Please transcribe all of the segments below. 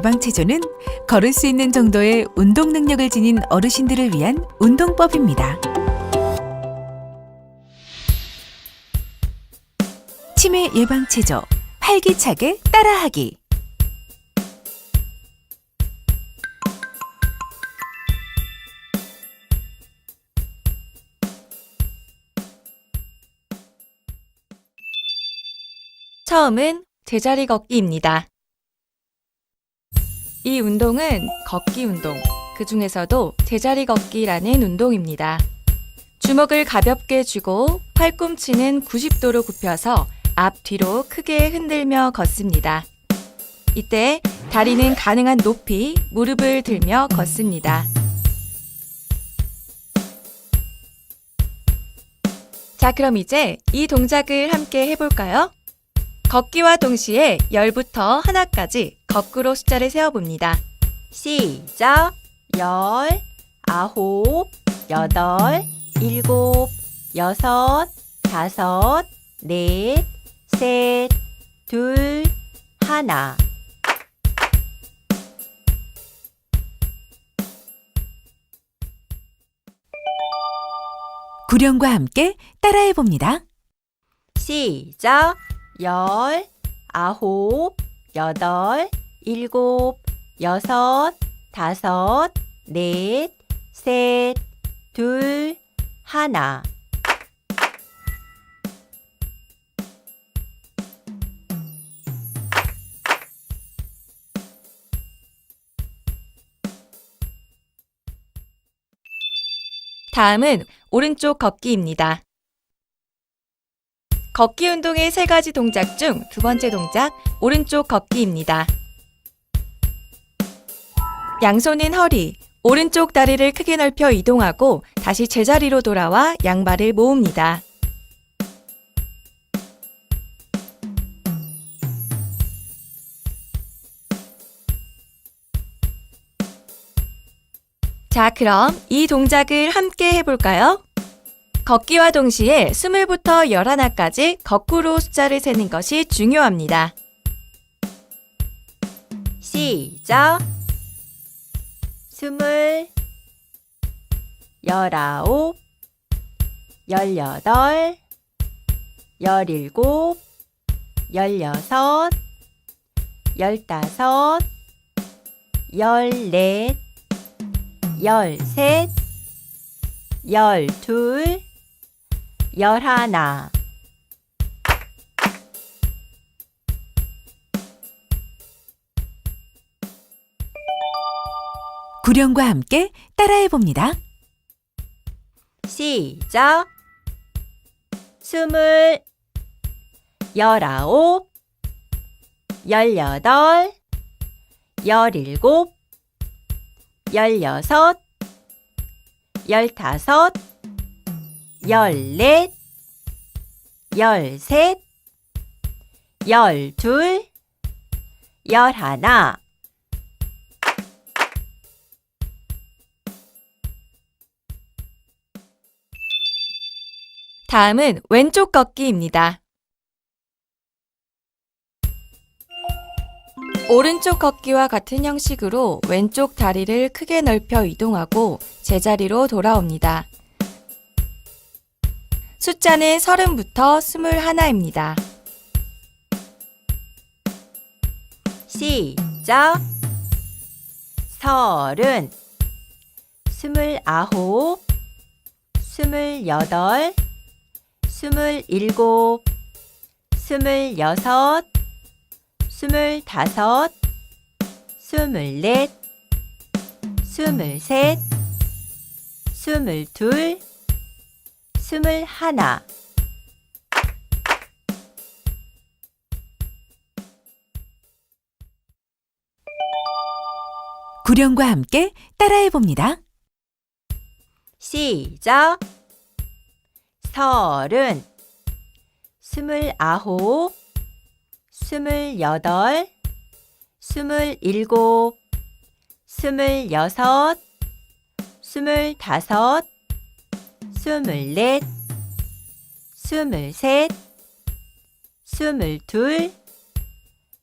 예방체조는 걸을 수 있는 정도의 운동 능력을 지닌 어르신들을 위한 운동법입니다. 치매 예방체조 활기차게 따라하기 처음은 제자리 걷기입니다. 이 운동은 걷기 운동, 그 중에서도 제자리 걷기라는 운동입니다. 주먹을 가볍게 쥐고 팔꿈치는 90도로 굽혀서 앞 뒤로 크게 흔들며 걷습니다. 이때 다리는 가능한 높이 무릎을 들며 걷습니다. 자, 그럼 이제 이 동작을 함께 해볼까요? 걷기와 동시에 열부터 하나까지 거꾸로 숫자를 세어봅니다. 시작! 열, 아홉, 여덟, 일곱, 여섯, 다섯, 넷, 셋, 둘, 하나. 구령과 함께 따라해 봅니다. 시작! 열, 아홉, 여덟, 일곱, 여섯, 다섯, 넷, 셋, 둘, 하나. 다음은 오른쪽 걷기입니다. 걷기 운동의 세 가지 동작 중 두 번째 동작, 오른쪽 걷기입니다. 양손은 허리, 오른쪽 다리를 크게 넓혀 이동하고 다시 제자리로 돌아와 양발을 모읍니다. 자, 그럼 이 동작을 함께 해볼까요? 걷기와 동시에 20부터 11까지 거꾸로 숫자를 세는 것이 중요합니다. 시작! 스물, 열아홉, 열여덟, 열일곱, 열여섯, 열다섯, 열넷, 열셋, 열둘, 열하나. 구령과 함께 따라해 봅니다. 시작. 스물, 열아홉, 열여덟, 열일곱, 열여섯, 열다섯, 열넷, 열셋, 열둘, 열하나. 다음은 왼쪽 걷기입니다. 오른쪽 걷기와 같은 형식으로 왼쪽 다리를 크게 넓혀 이동하고 제자리로 돌아옵니다. 숫자는 30부터 21입니다. 시작! 서른, 스물아홉, 스물일곱, 스물여섯, 스물다섯, 스물넷, 스물셋, 스물둘, 스물하나. 구령과 함께 따라해 봅니다. 시작. 서른, 스물아홉, 스물여덟, 스물일곱, 스물여섯, 스물다섯, 스물넷, 스물셋, 스물둘,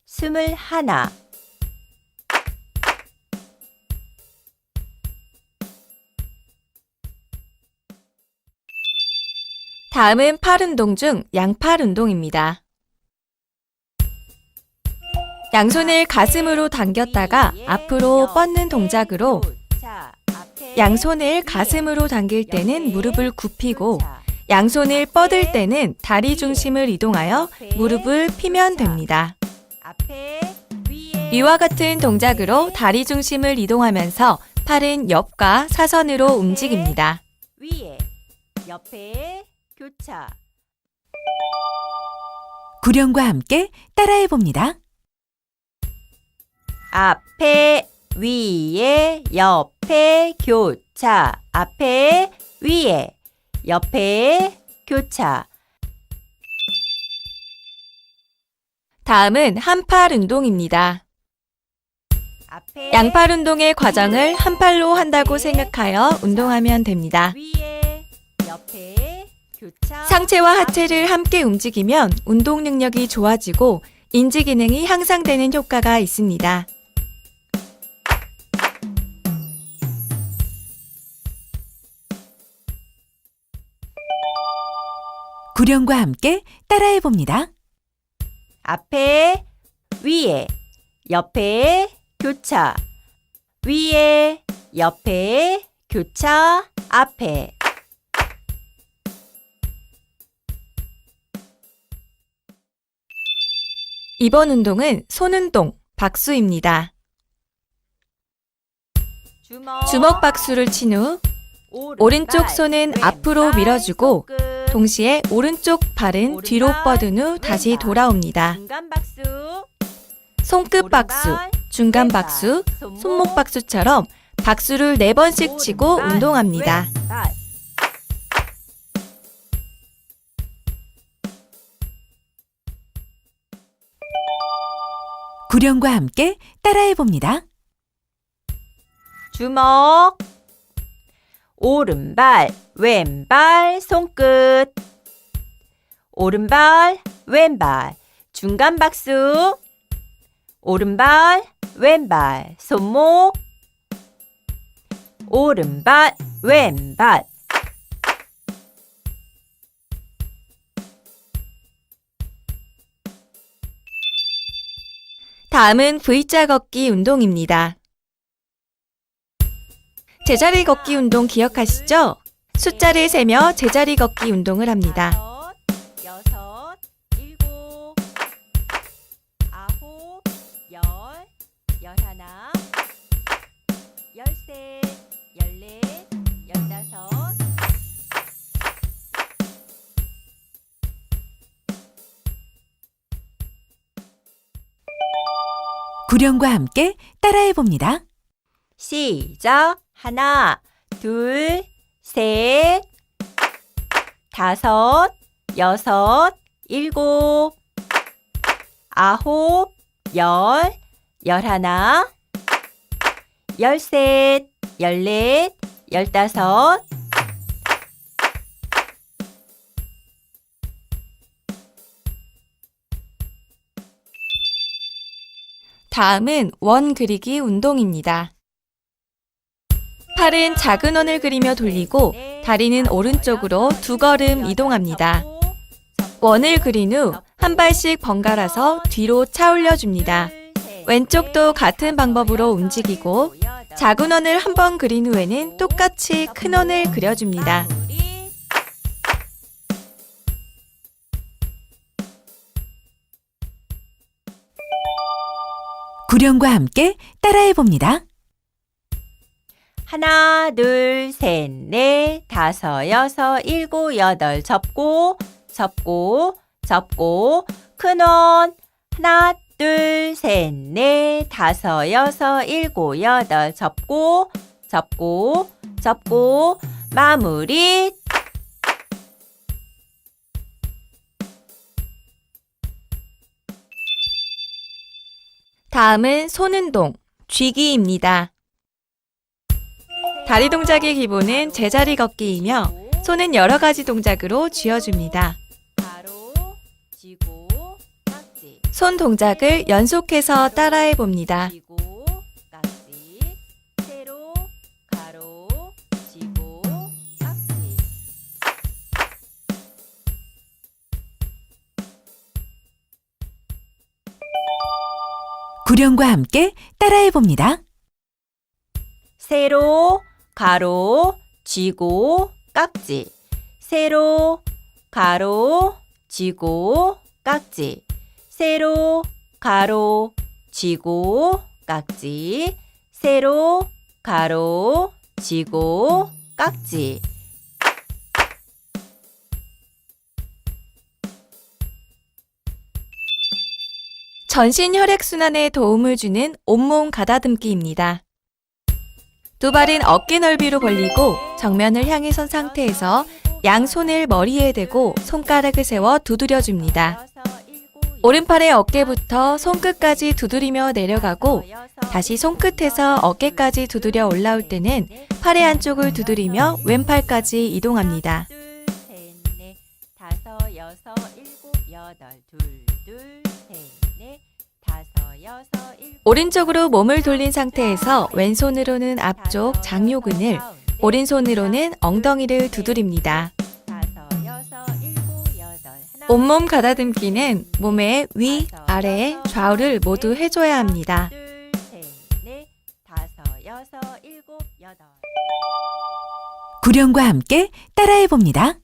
스물하나. 다음은 팔 운동 중 양팔 운동입니다. 양손을 가슴으로 당겼다가 앞으로 뻗는 동작으로 양손을 가슴으로 당길 때는 무릎을 굽히고 양손을 뻗을 때는 다리 중심을 이동하여 무릎을 피면 됩니다. 이와 같은 동작으로 다리 중심을 이동하면서 팔은 옆과 사선으로 움직입니다. 옆에 교차 구령과 함께 따라해 봅니다. 앞에 위에 옆에 교차 앞에 위에 옆에 교차 다음은 한팔 운동입니다. 앞에 양팔 운동의 과정을 한 팔로 한다고 생각하여 운동하면 됩니다. 위에 옆에 상체와 하체를 함께 움직이면 운동 능력이 좋아지고 인지 기능이 향상되는 효과가 있습니다. 구령과 함께 따라해 봅니다. 앞에 위에 옆에 교차 위에 옆에 교차 앞에 이번 운동은 손 운동, 박수입니다. 주먹 박수를 친 후 오른쪽 손은 앞으로 밀어주고 동시에 오른쪽 팔은 뒤로 뻗은 후 다시 돌아옵니다. 손끝 박수, 중간 박수, 손목 박수처럼 박수를 네 번씩 치고 운동합니다. 구령과 함께 따라해 봅니다. 주먹 오른발 왼발 손끝. 오른발 왼발 중간 박수. 오른발 왼발 손목. 오른발 왼발 다음은 V자 걷기 운동입니다. 제자리 걷기 운동 기억하시죠? 숫자를 세며 제자리 걷기 운동을 합니다. 구령과 함께 따라해 봅니다. 시작. 하나, 둘, 셋, 다섯, 여섯, 일곱, 아홉, 열, 열하나, 열셋, 열넷, 열다섯, 다음은 원 그리기 운동입니다. 팔은 작은 원을 그리며 돌리고 다리는 오른쪽으로 두 걸음 이동합니다. 원을 그린 후 한 발씩 번갈아서 뒤로 차 올려 줍니다. 왼쪽도 같은 방법으로 움직이고 작은 원을 한 번 그린 후에는 똑같이 큰 원을 그려줍니다. 구령과 함께 따라해 봅니다. 하나, 둘, 셋, 넷, 다섯, 여섯, 일곱, 여덟. 접고, 접고, 접고. 큰 원. 하나, 둘, 셋, 넷, 다섯, 여섯, 일곱, 여덟. 접고, 접고, 접고. 마무리. 다음은 손 운동, 쥐기입니다. 다리 동작의 기본은 제자리 걷기이며 손은 여러 가지 동작으로 쥐어줍니다. 손 동작을 연속해서 따라해 봅니다. 구령과 함께 따라해 봅니다. 세로, 가로, 쥐고, 깍지. 세로, 가로, 쥐고, 깍지. 세로, 가로, 쥐고, 깍지. 세로, 가로, 쥐고, 깍지. 전신 혈액순환에 도움을 주는 온몸 가다듬기입니다. 두 발은 어깨 넓이로 벌리고 정면을 향해 선 상태에서 양손을 머리에 대고 손가락을 세워 두드려 줍니다. 오른팔의 어깨부터 손끝까지 두드리며 내려가고 다시 손끝에서 어깨까지 두드려 올라올 때는 팔의 한쪽을 두드리며 왼팔까지 이동합니다. 여섯, 일곱, 여덟, 둘, 둘, 셋, 오른쪽으로 몸을 돌린 상태에서 왼손으로는 앞쪽 장요근을, 오른손으로는 엉덩이를 두드립니다. 온몸 가다듬기는 몸의 위, 아래, 좌우를 모두 해줘야 합니다. 구령과 함께 따라해 봅니다.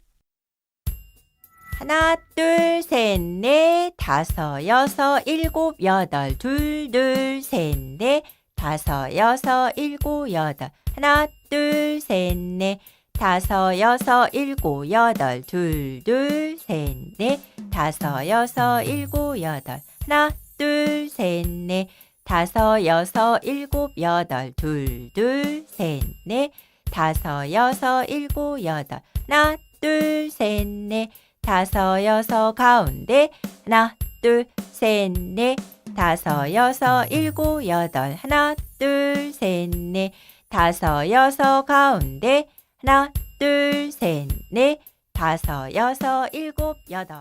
하나, 둘, 셋, 넷, 다섯, 여섯, 일곱, 여덟, 둘, 둘, 셋, 넷, 다섯, 여섯, 일곱, 여덟. 하나, 둘, 셋, 넷, 다섯, 여섯, 일곱, 여덟, 둘, 둘, 셋, 넷, 다섯, 여섯, 일곱, 여덟. 하나, 둘, 셋, 넷, 다섯, 여섯, 일곱, 여덟, 둘, 둘, 셋, 넷, 다섯, 여섯, 일곱, 여덟. 하나, 둘, 셋, 넷, 다섯 여섯 가운데 하나 둘 셋 넷. 다섯 여섯 일곱 여덟. 하나 둘 셋 넷. 다섯 여섯 가운데 하나 둘 셋 넷. 다섯 여섯 일곱 여덟.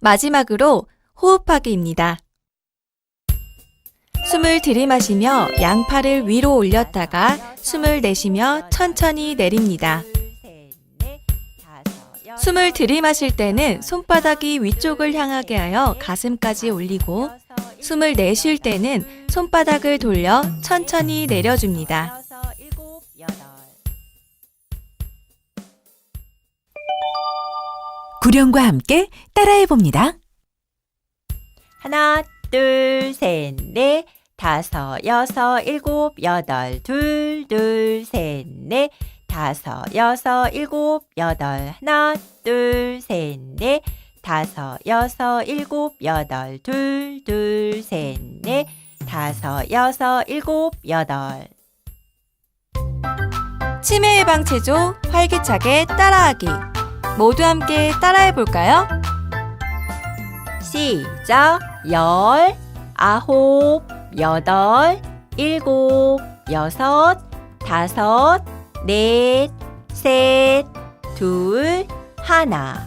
마지막으로 호흡하기입니다. 숨을 들이마시며 양팔을 위로 올렸다가 숨을 내쉬며 천천히 내립니다. 숨을 들이마실 때는 손바닥이 위쪽을 향하게 하여 가슴까지 올리고 숨을 내쉴 때는 손바닥을 돌려 천천히 내려줍니다. 구령과 함께 따라해 봅니다. 하나, 둘, 셋, 넷, 다섯, 여섯, 일곱, 여덟, 둘, 둘, 셋, 넷, 다섯, 여섯, 일곱, 여덟, 하나, 둘, 셋, 넷, 다섯, 여섯, 일곱, 여덟, 둘, 둘, 셋, 넷, 다섯, 여섯, 일곱, 여덟. 치매 예방 체조 활기차게 따라하기. 모두 함께 따라해 볼까요? 시작. 열, 아홉, 여덟, 일곱, 여섯, 다섯, 넷, 셋, 둘, 하나.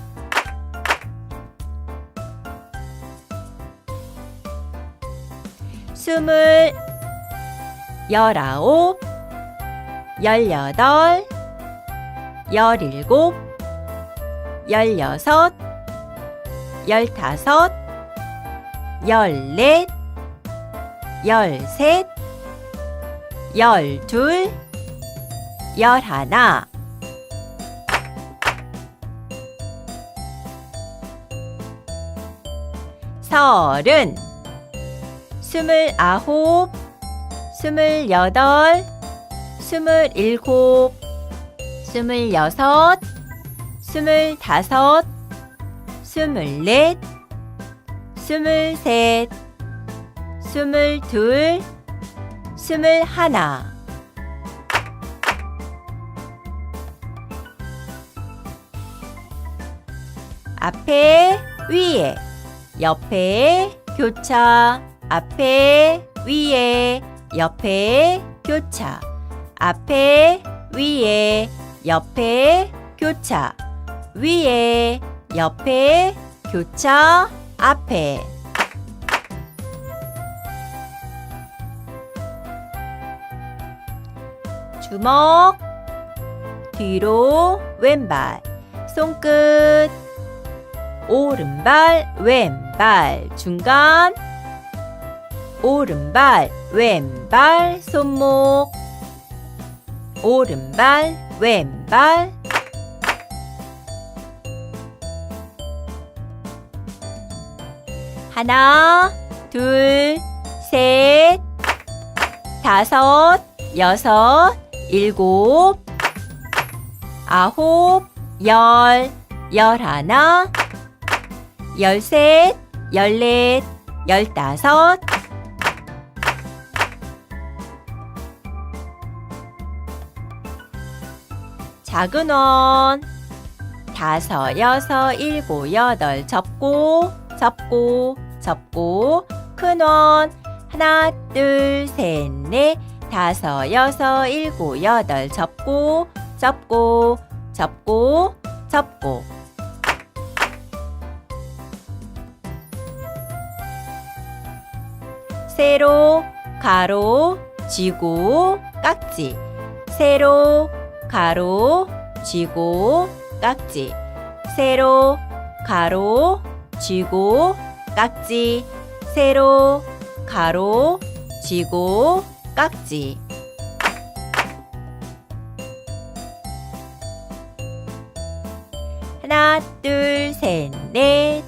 스물, 열아홉, 열여덟, 열일곱, 열여섯, 열다섯, 열넷, 열셋, 열둘, 열하나. 서른, 스물아홉, 스물여덟, 스물일곱, 스물여섯, 스물다섯, 스물넷, 스물셋, 스물둘, 스물하나. 앞에, 위에, 옆에, 교차, 앞에, 위에, 옆에, 교차, 앞에, 위에, 옆에, 교차, 위에, 옆에, 교차, 앞에. 주먹, 뒤로, 왼발, 손끝, 오른발, 왼발, 중간, 오른발 왼발. 손목. 오른발 왼발. 하나 둘 셋. 다섯 여섯 일곱. 아홉 열 열하나 열셋 열넷 열다섯. 작은 원. 다섯 여섯 일곱 여덟. 접고 접고 접고. 큰 원. 하나 둘 셋 넷. 다섯 여섯 일곱 여덟. 접고 접고 접고 접고 세로 가로 쥐고 깍지. 세로 가로 쥐고 깍지. 세로 가로 쥐고 깍지. 세로 가로 쥐고 깍지